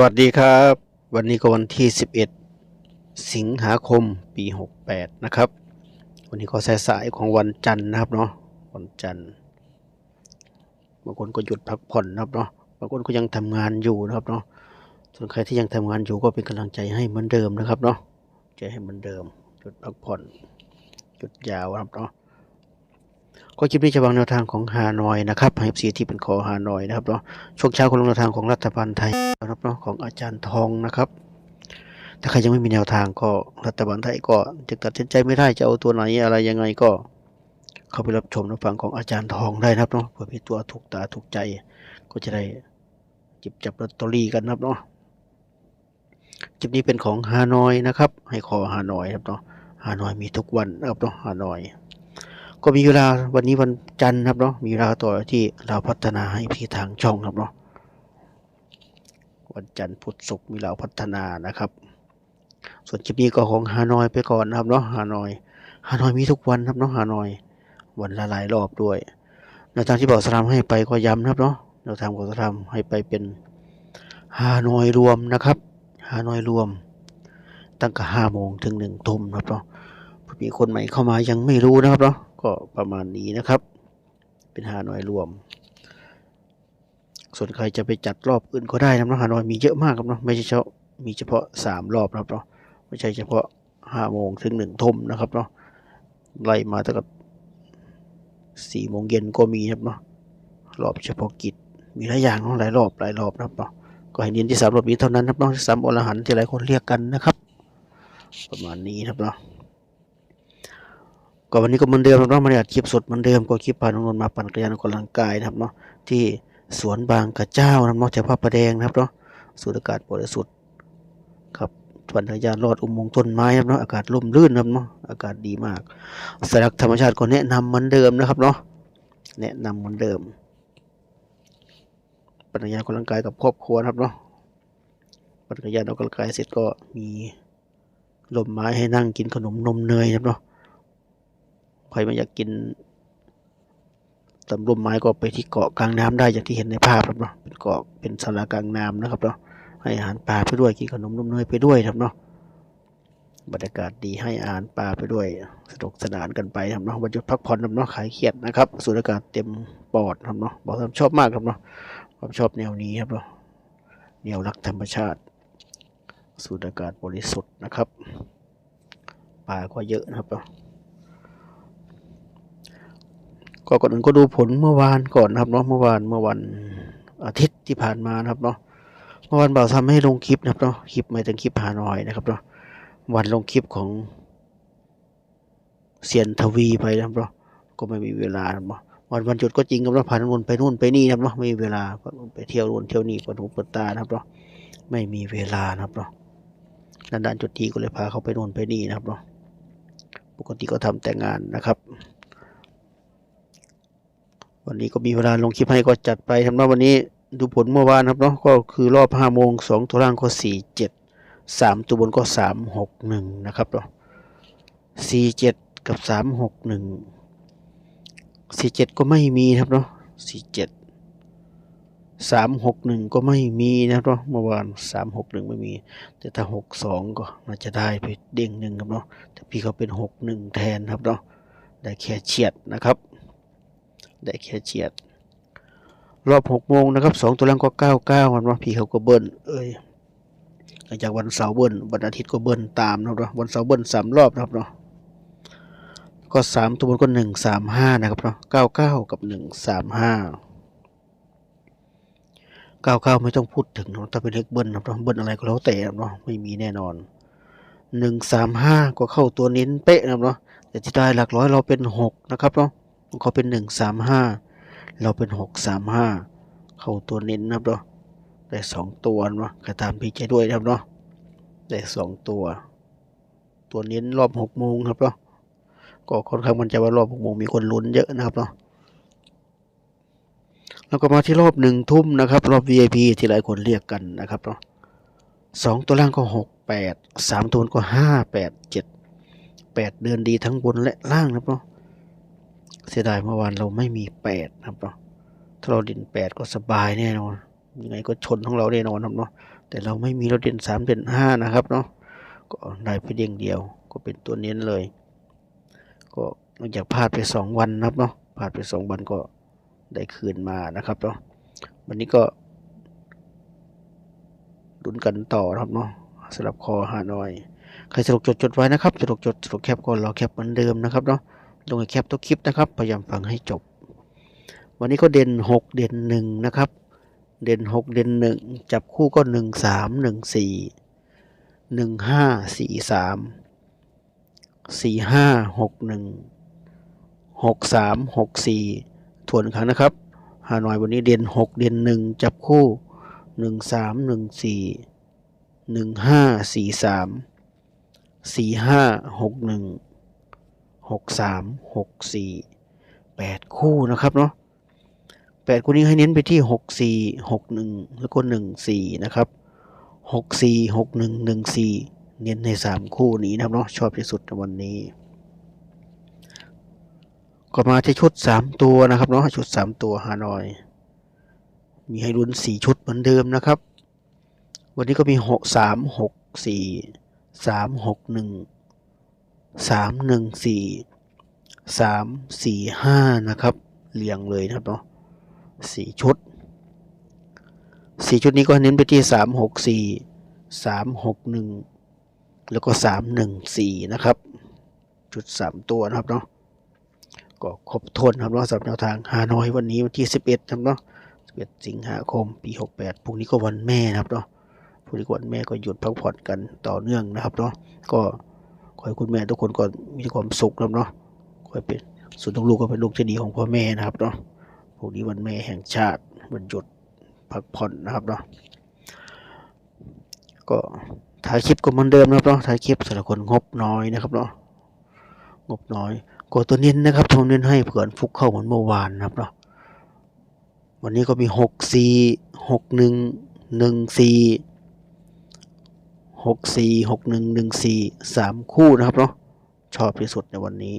วัสดีครับ วันนี้ก็วันที่ 11 สิงหาคมปี 68 นะครับ วันนี้ก็สายๆของวันจันทร์นะครับเนาะวันจันทร์บางคนก็หยุดพักผ่อนนะครับเนาะบางคนก็ยังทำงานอยู่นะครับเนาะส่วนใครที่ยังทำงานอยู่ก็เป็นกำลังใจให้เหมือนเดิมนะครับเนาะใจให้เหมือนเดิมหยุดพักผ่อนหยุดยาวนะครับเนาะ ก็คลิปนี้จะวางแนวทางของฮานอยนะครับให้สีที่เป็นคอฮานอยนะครับเนาะช่วงเช้าก็ลงแนวทางของรัฐบาลไทยนะครับเนาะของอาจารย์ทองนะครับ ถ้าใครยังไม่มีแนวทางก็รัฐบาลไทยก็จะตัดสินใจไม่ได้จะเอาตัวไหนอะไรยังไงก็ เข้าไปรับชมรับฟังของอาจารย์ทองได้นะครับเนาะเผื่อมีตัวถูกตาถูกใจ ก็จะได้จิบจับลอตเตอรี่กันนะครับเนาะคลิปนี้เป็นของฮานอยนะครับ ให้ขอฮานอยครับเนาะฮานอยมีทุกวันนะครับเนาะฮานอย ก็มีเวลาวันนี้วันจันทร์ครับเนาะมีเวลาต่อที่เราพัฒนาให้พี่ทางช่องครับเนาะวันจันทร์พุธศุกร์มีเราพัฒนานะครับ ส่วนคลิปนี้ก็ของฮานอยไปก่อนนะครับเนาะฮานอยฮานอยมีทุกวันครับเนาะฮานอย วันละหลายรอบด้วยแนวทางที่บอกสลามให้ไปก็ย้ำนะครับเนาะแนวทางของสลามให้ไปเป็นฮานอยรวมนะครับฮานอยรวม ตั้งแต่ห้าโมงถึงหนึ่งทุ่มนะครับเนาะมีคนใหม่เข้ามายังไม่รู้นะครับเนาะ ก็ประมาณนี้นะครับ เป็นฮานอยรวม ส่วนใครจะไปจัดรอบอื่นก็ได้นะเนาะฮานอยมีเยอะมากครับเนาะไม่ใช่เฉพาะมีเฉพาะสามรอบนะครับเนาะไม่ใช่เฉพาะห้าโมงถึงหนึ่งทุ่มนะครับเนาะไล่มาตั้งแต่สี่โมงเย็นก็มีครับเนาะรอบเฉพาะกิจมีหลายอย่างเนาะหลายรอบหลายรอบนะครับเนาะก็ให้เน้นที่สามรอบนี้เท่านั้นนะครับเนาะสามอรหันต์ที่หลายคนเรียกกันนะครับ ประมาณนี้ครับเนาะ ก็วันนี้ก็เหมือนเดิมนะครับเนาะมาอัดคลิปสดเหมือนเดิมก็คลิปผ่านนนมาปั่นจักรยานออกกำลังกายนะครับเนาะที่สวนบางกระเจ้านะครับเนาะแถวพระประแดงนะครับเนาะสูดอากาศบริสุทธิ์ครับปั่นจักรยานลอดอุโมงค์ต้นไม้นะครับเนาะอากาศร่มรื่นนะครับเนาะอากาศดีมากสลักธรรมชาติก็แนะนำเหมือนเดิมนะครับเนาะแนะนำเหมือนเดิมปั่นจักรยานออกกำลังกายกับครอบครัวนะครับเนาะปั่นจักรยานออกกำลังกายเสร็จก็มีลมไม้ให้นั่งกินขนมนมเนยนะครับเนาะ ใครไม่อยากกินตำร่มไม้ก็ไปที่เกาะกลางน้ำได้อย่างที่เห็นในภาพครับเนาะเป็นเกาะเป็นศาลากลางน้ำนะครับเนาะให้อาหารปลาไปด้วยกินขนมนมเนยไปด้วยครับเนาะบรรยากาศดีให้อาหารปลาไปด้วยสนุกสนานกันไปครับเนาะวันหยุดพักผ่อนครับเนาะขายเครียดนะครับสูดอากาศเต็มปอดครับเนาะบอกว่าชอบมากครับเนาะผมชอบแนวนี้ครับเนาะแนวรักธรรมชาติสูดอากาศบริสุทธิ์นะครับปลาก็เยอะนะครับเนาะ ก็ก่อนอื่นก็ดูผลเมื่อวานก่อนนะครับเนาะเมื่อวานเมื่อวันอาทิตย์ที่ผ่านมานะครับเนาะเมื่อวันบ่าวทำให้ลงคลิปนะครับเนาะคลิปไม่ถึงคลิปหาหน่อยนะครับเนาะวันลงคลิปของเซียนทวีไปนะครับเนาะก็ไม่มีเวลาเนาะวันวันหยุดก็จริงครับเนาะผ่านนู่นไปนู่นไปนี่นะครับเนาะไม่มีเวลาไปเที่ยวนู่นเที่ยวนี่เปิดหูเปิดตานะครับเนาะไม่มีเวลานะครับเนาะนานๆจุดทีก็เลยพาเขาไปนู่นไปนี่นะครับเนาะปกติก็ทำแต่งานนะครับ วันนี้ก็มีเวลาลงคลิปให้ก็จัดไปทำนะวันนี้ดูผลเมื่อวานครับเนาะก็คือรอบห้าโมงสองตัวล่างก็สี่เจ็ดสามตัวบนก็สามหกหนึ่งนะครับเนาะสี่เจ็ดกับสามหกหนึ่งสี่เจ็ดก็ไม่มีครับเนาะสี่เจ็ดสามหกหนึ่งก็ไม่มีนะครับเนาะเมื่อวานสามหกหนึ่งไม่มี แต่ถ้าหกสองก็น่าจะได้ไปเด้งหนึ่งครับเนาะแต่พี่เขาเป็นหกหนึ่งแทนครับเนาะได้แค่เฉียดนะครับ ได้แค่เฉียด รอบหกโมงนะครับสองตัวล่างก็เก้าเก้ามันว่าพี่เขาก็เบิ้ลเอ้ยหลังจากวันเสาร์เบิ้ลวันอาทิตย์ก็เบิ้ลตามนะครับวันเสาร์เบิ้ลสามรอบนะครับเนาะก็สามตัวบนก็หนึ่งสามห้านะครับเนาะเก้าเก้ากับหนึ่งสามห้าเก้าเก้าไม่ต้องพูดถึงนะถ้าเป็นเลขเบิ้ลนะครับเนาะเบิ้ลอะไรก็แล้วแต่นะเนาะไม่มีแน่นอนหนึ่งสามห้าก็เข้าตัวเน้นเป๊ะนะครับเนาะแต่ที่ได้หลักร้อยเราเป็นหกนะครับเนาะ เขาเป็นหนึ่งสามห้าเราเป็นหกสามห้าเข้าตัวเน้นนะครับเนาะได้สองตัวเนาะกระตามพี่ใจด้วยนะครับเนาะได้สองตัว ตัวเน้นรอบหกโมงครับเนาะก็ค่อนข้างมันใจว่ารอบหกโมงมีคนลุ้นเยอะนะครับเนาะแล้วก็มาที่รอบหนึ่งทุ่มนะครับ รอบ VIP ที่หลายคนเรียกกันนะครับเนาะสองตัวล่างก็หกแปดสามตัวบนก็ห้าแปดเจ็ดแปดเดือนดีทั้งบนและล่างนะครับเนาะ เสียดายเมื่อวานเราไม่มีแปดครับเนาะถ้าเราดินแปดก็สบายแน่นอนยังไงก็ชนของเราแน่นอนครับเนาะแต่เราไม่มีเราเด่นสามเด่นห้านะครับเนาะก็ได้ไปเด้งเดียว ก็เป็นตัวเน้นเลย ก็หลังจากพลาดไปสองวันนะครับเนาะพลาดไปสองวันก็ได้คืนมานะครับเนาะวันนี้ก็ลุ้นกันต่อครับเนาะสำหรับคอฮานอย ใครสะดวกจดจดไว้นะครับสะดวกจดสะดวกแคปก็รอแคปเหมือนเดิมนะครับเนาะ ลงให้แคปตัวคลิปนะครับ พยายามฟังให้จบ วันนี้ก็เด่นหกเด่นหนึ่งนะครับ เด่นหกเด่นหนึ่งจับคู่ก็หนึ่งสามหนึ่งสี่หนึ่งห้าสี่สามสี่ห้าหกหนึ่งหกสามหกสี่ทวนครั้งนะครับฮานอยวันนี้เด่นหกเด่นหนึ่งจับคู่หนึ่งสามหนึ่งสี่หนึ่ง หกหนึ่งหกสามหกสี่แปดคู่นะครับเนาะแปดคู่นี้ให้เน้นไปที่หกสี่หกหนึ่งแล้วก็หนึ่งสี่นะครับหกสี่หกหนึ่งหนึ่งสี่เน้นในสามคู่นี้นะครับเนาะชอบที่สุดในวันนี้ ก็มาที่ชุดสามตัวนะครับเนาะชุดสามตัวฮานอย มีให้ลุ้นสี่ชุดเหมือนเดิมนะครับ วันนี้ก็มีหกสามหกสี่สามหกหนึ่ง สามหนึ่งสี่สามสี่ห้านะครับ เรียงเลยนะครับเนาะสี่ชุดสี่ชุดนี้ก็เน้นไปที่สามหกสี่สามหกหนึ่งแล้วก็สามหนึ่งสี่นะครับ จุดสามตัวนะครับเนาะก็ครบถ้วนครับเนาะสำหรับแนวทางฮานอยวันนี้วันที่สิบเอ็ดครับเนาะสิบเอ็ดสิงหาคม ปีหกแปดพรุ่งนี้ก็วันแม่นะครับเนาะผู้ที่วันแม่ก็หยุดพักผ่อนกันต่อเนื่องนะครับเนาะก็ ขอให้คุณแม่ทุกคนก็มีความสุขนะเนาะขอให้เป็นส่วนลูกก็เป็นลูกที่ดีของพ่อแม่นะครับเนาะพรุ่งนี้วันแม่แห่งชาติวันหยุดพักผ่อนนะครับเนาะก็ถ่ายคลิปก็เหมือนเดิมนะครับเนาะถ่ายคลิปสำหรับคนงบน้อยนะครับเนาะงบน้อยก็ตัวเน้นนะครับทงเน้นให้เผื่อฟุกเข้าเหมือนเมื่อวานนะครับเนาะวันนี้ก็มีหกสี่หกหนึ่งหนึ่งสี่ หกสี่หกหนึ่งหนึ่งสี่สามคู่นะครับเนาะชอบที่สุดในวันนี้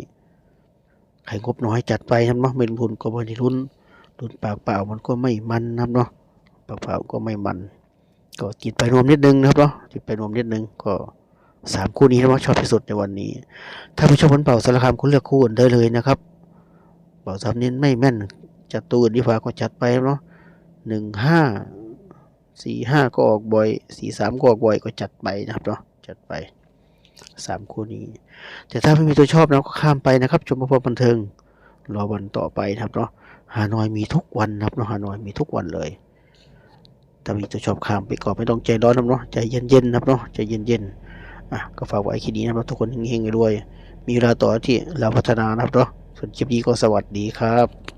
ใครงบน้อยจัดไปนะครับเนาะไม่ลงทุนก็ไม่ได้ลุ้นลุ้นปากเปล่ามันก็ไม่มันนะครับเนาะปากเปล่าก็ไม่มัน ก็จิตไปรวมนิดนึงนะครับเนาะจิตไปรวมนิดนึงก็สามคู่นี้นะว่าชอบที่สุดในวันนี้ ถ้าไม่ชอบผลเป่าสารคามคุณเลือกคู่อื่นได้เลยนะครับเป่าสามนี้ไม่แม่นจัดตัวอื่นดีกว่าก็จัดไปเนาะหนึ่งห้า สี่ห้าก็ออกบ่อยสี่สามก็ออกบ่อยก็จัดไปนะครับเนาะจัดไปสามคู่นี้ แต่ถ้าไม่มีตัวชอบเราก็ข้ามไปนะครับ ชมพอบันเทิงรอวันต่อไปนะครับเนาะฮานอยมีทุกวันนะครับเนาะฮานอยมีทุกวันเลยถ้ามีตัวชอบข้ามไปก่อนไม่ต้องใจร้อนนะครับเนาะใจเย็นๆนะครับเนาะใจเย็นๆอะก็ฝากไว้แค่นี้นะครับทุกคนเฮงๆรวยมีเวลาต่อที่เราพัฒนานะครับเนาะส่วนคลิปนี้ก็สวัสดีครับ